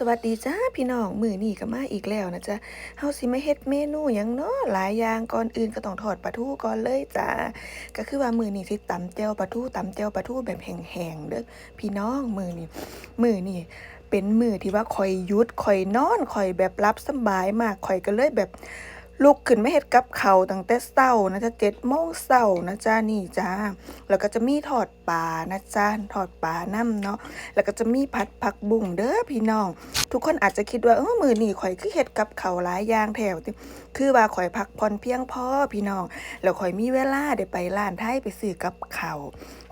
สวัสดีจ้าพี่น้องมือนี่ก็มาอีกแล้วนะจ๊ะเฮาสิมาเฮ็ดเมนูอยังเนาะหลายอย่างก่อนอื่นก็ต้องทอดปลาทูก่อนเลยจ้าก็คือว่ามือนี่สิตำเจ่วปลาทูตำเจ่วปลาทูแบบแห้งๆเด้อพี่น้องมือนี่มือนี่เป็นมือที่ว่าคอยยุดคอยนอนคอยแบบรับสบายมากคอยก็เลยแบบ ลุกขึ้นไมาเฮ็ดกับเขาตั้งแต่เช้านะจ๊ะ7โมงเช้านะจ๊ะนี่จ้าแล้วก็จะมีทอดปลานะจ๊ะทอดปลานํเนาะแล้วก็จะมีผัดผักบุ้งเด้อพี่น้อง ทุกคนอาจจะคิดว่าเออมือนี่ข่อยคือเฮ็ดกับเขาหลายอย่างแถวติคือว่าข่อยพักผ่อนเพียงพอพี่น้องแล้วข่อยมีเวลาได้ไปร้านไทยไปซื้อกับเขา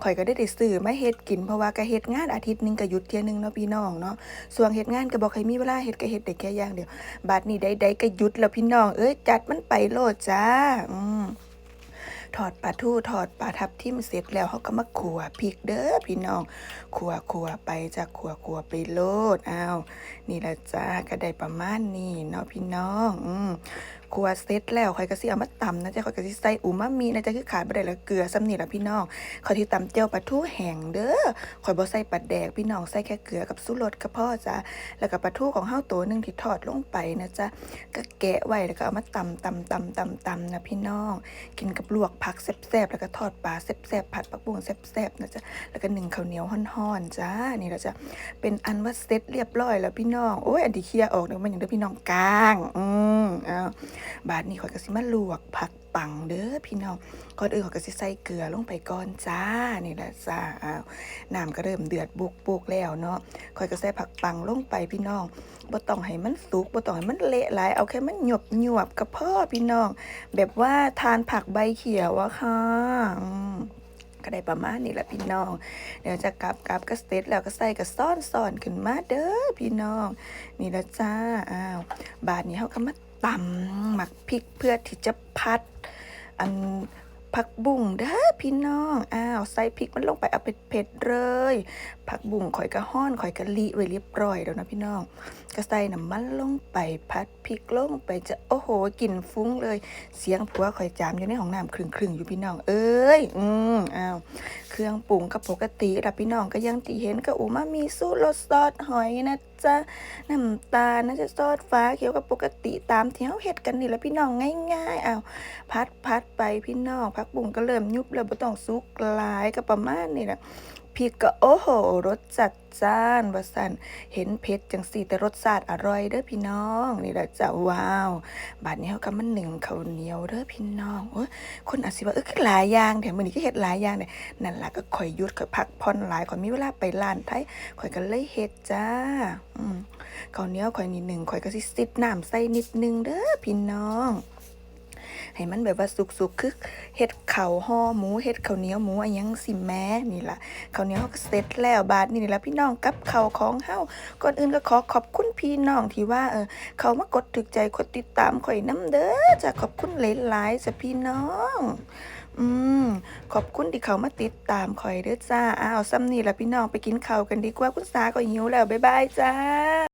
ข่อยก็ได้ได้ซื้อมาเฮ็ดกินเพราะว่าก็เฮ็ดงานอาทิตย์หนึงก็หยุดเที่ยหนึงเนาะพี่น้องเนาะส่วนเฮ็ดงานก็บ่ค่อยมีเวลาเฮ็ดก็เฮ็ดได้แค่อย่างเดียวบัดนี้ใดๆก็หยุดแล้วพี่น้องเอ้ยจัดมันไปโลดจ้า อืมทอดปลาทูถอดปลาทับทิมเสร็จแล้วเขาก็มาขัวพริกเด้อพี่น้องขัวขัวไปจากขัวขัวไปโลดอ้าวนี่ละจ้าก็ได้ประมาณนี้เนาะพี่น้อง อืม ขัวเสร็จแล้วข่อยก็สิเอามาตำนะจ๊ะข่อยก็สิใส่อูมามินะจ๊ะคือขาดบ่ได้แล้วเกลือซ้ำนี่ล่ะพี่น้องข่อยที่ตำเจียวปลาทูแห้งเด้อข่อยบ่ใส่ปลาแดกพี่น้องใส่แค่เกลือกับสุรสก็พอจ้ะแล้วก็ปลาทูของเฮาตัวหนึงที่ทอดลงไปนะจ๊ะก็แกะไว้แล้วก็เอามาตำตำตำตำตำนะพี่น้อง กินกับลวกผักแซ่บๆแล้วก็ทอดปลาแซ่บๆผัดผักบุ้งแซ่บๆนะจ๊ะแล้วก็หนึ่งข้าวเหนียวห่อนๆจ้านี่เราจะเป็นอันว่าเสร็จเรียบร้อยแล้วพี่น้องโอ้ยอันที่เคลียร์ออกเนี่ยมันอย่างเด้อพี่น้องกลางอืมอ้าวบาดนี้ข่อยก็สิมาลวกผักปังเด้อพี่น้องก่อนอื่นข่อยก็สิใส่เกลือลงไปก่อนจ้านี่แหละจ้าอ้าวน้ำก็เริ่มเดือดบุกๆแล้วเนาะข่อยก็ใส่ผักปังลงไปพี่น้องบ่ต้องให้มันสุกบ่ต้องให้มันเละหลายเอาแค่มันหยบหยวบๆก็พอพี่น้อง แบบว่าทานผักใบเขียวอะค่ะก็ได้ประมาณนี้แหละพี่น้อง เดี๋ยวจะกลับกลับก็สเต็แล้วก็ใส่ก็ซ่อนซ่อนขึ้นมาเด้อพี่น้อง นี่ละจ้า อ้าว บาดนี้เขาก็มา ตำหมักพริกเพื่อที่จะพัด อันผักบุ้งเด้อพี่น้อง อ้าว ใส่พริกมันลงไปเอาเผ็ดๆเลย ผักบุ้งข่อยก็ห้อนข่อยก็ลีไว้เรียบร้อยแล้วนะพี่น้อง ก็ใส่น้ำมันลงไปพัดพริกลงไปจะโอ้โหกลิ่นฟุ้งเลย เสียงผัวข่อยจามอยู่ในห้องน้ำครึ่งๆอยู่พี่น้อง เอ้ย อืมอ้าว เครื่องปรุงก็ปกติละพี่น้องก็ยังที่เห็นก็อูมามีสูตรสซอสหอยนะจ๊ะน้ำตาลนะจ๊ะซอสฟ้าเขียวก็ปกติตามที่เขาเฮ็ดกันนี่แหละพี่น้องง่ายๆอ้าวพัดพัดไปพี่น้องผักบุ้งก็เริ่มยุบแล้วบ่ต้องสุกหลายก็ประมาณนี้แหละพริกก็โอ้โหรสจัดจ้านว่าสันเห็นเผ็ดจังสีแต่รสชาติอร่อยเด้อพี่น้องนี่แหละจ้าว้าวบาดนี้เขาก็มันหนึ่งข้าวเหนียวเด้อพี่น้องโอ้ยคนอาจสิว่าเออคือหลายอย่างแถมมื้อนี้ก็เฮ็ดหลายอย่างเนี่ยนั่นล่ะก็ข่อยหยุดข่อยพักผ่อนหลายข่อยมีเวลาไปร้านไทยข่อยก็เลยเฮ็ดจ้าอืมข้าวเหนียวข่อยนิดหนึ่งข่อยก็สิซิดน้ำใส่นิดหนึงเด้อพี่น้อง ให้มันแบบว่าสุกๆคือเฮ็ดข้าวห่อหมูเฮ็ดข้าวเหนียวหมูอะหยังสิแม่นี่ล่ะข้าวเหนียวก็เสร็จแล้วบาดนี้นี่ล่ะพี่น้องกับข้าวของเฮาก่อนอื่นก็ขอขอบคุณพี่น้องที่ว่าเออเขามากดถึกใจกดติดตามข่อยน้ำเด้อจ้ะขอบคุณหลายๆจ้ะพี่น้องอืมขอบคุณที่เขามาติดตามข่อยเด้อจ้าอ้าวซ้ำนี่ละพี่น้องไปกินข้าวกันดีกว่าคุณสาก็หิวแล้ว บ๊ายบายจ้า